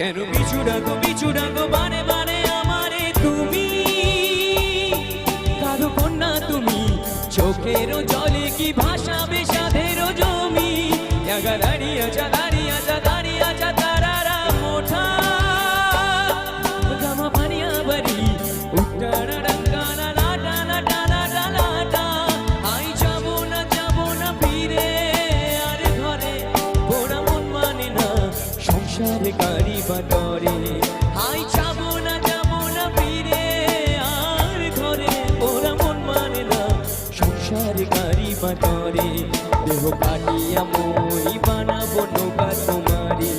ডাকো পিছু ডাকো, বারে বারে আমারে তুমি। কারও কন্যা তুমি, চোখেরও জলে কি ভাষা সাধেরও জমি? জাগা দাঁড়িয়ে আছা বাটরে দেহ কাটিয়া মই বানাবো নৌকা তোমারি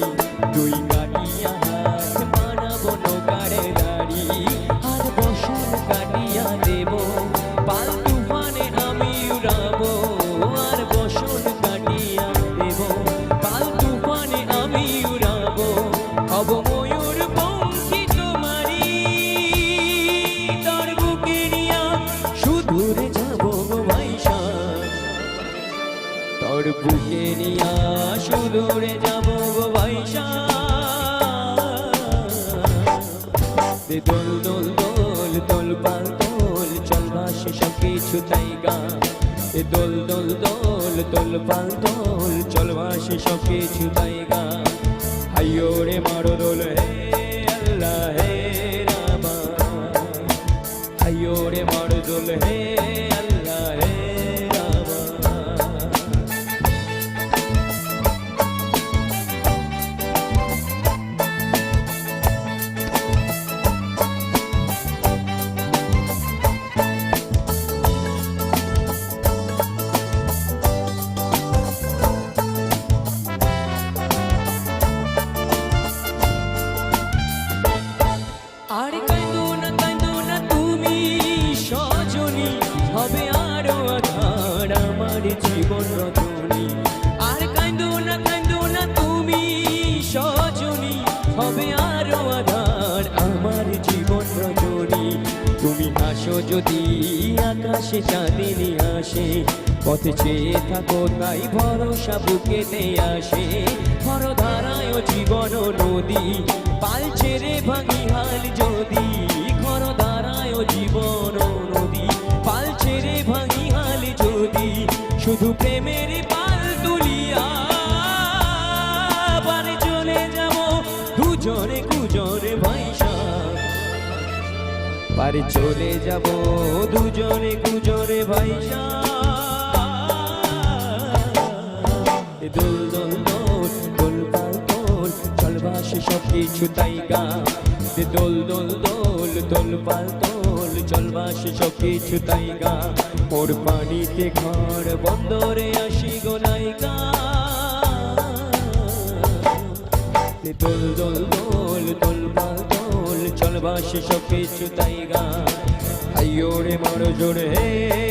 তোর বুকে নিয়া সুদূরে যাব গো ভাইসা দোল দোল দোল দোল পাল, দোল, চল ভাসে সব কিছু তাই গা এ দোল দোল দোল দোল পাল, দোল, চল ভাসে সব কিছু তাই গা হাইয়ো রে মারো দোল, হে জীবন রজনী। তুমি, সজনী। হবে আরও আধার আমার জীবন যদি আকাশে চাঁদিনী আসে। পথে চেয়ে থাকো, তাই ভরসা বুকেতে আসে। হর ধারায় জীবন নদী পাল ছেড়ে ভাঙি হাল যদি। শুধু প্রেমের পাল তুলিয়া বারে চলে যাব দুজনে কুজনে ভাইসা বাড়ি চলে যাব দুজনে কুজনে ভাইসা দোল দোল দোল দোল পাল দোল চল ভাসে সব কিছু তাই গা। দোল দোল দোল দোল পাল দোল। চল ভাসে সব কিছু তাই গা ওর পানিতে ঘর বন্দরে আসি গো নাইগা। দোল দোল দোল দোল দোল চল বাসে সব কিছু তাই গা আইয়ো রে মর জোরে হে